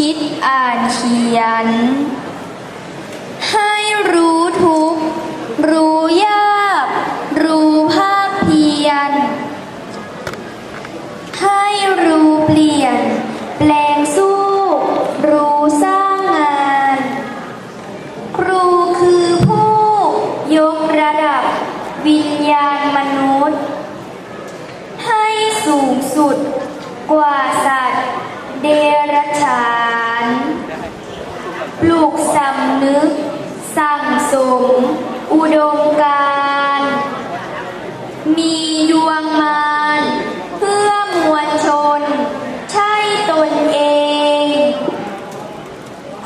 ยันเขียน ให้รู้ทุก รู้ยาก รู้ภาคเพียรให้รู้เปลี่ยน แปลงสู้ รู้สร้างงาน ครูคือผู้ ยกระดับ วิญญาณมนุษย์ ให้สูงสุดกว่าสัตว์เดรัจฉาน ปลูกสำนึก สั่งสม อุดมการ มีดวงมานเพื่อมวลชน ใช่ตนเอง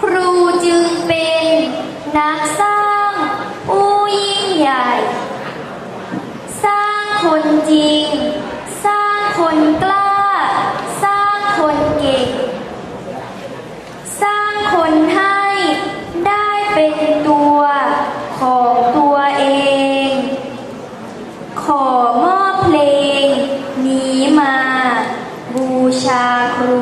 ครูจึงเป็นนักส ชาครู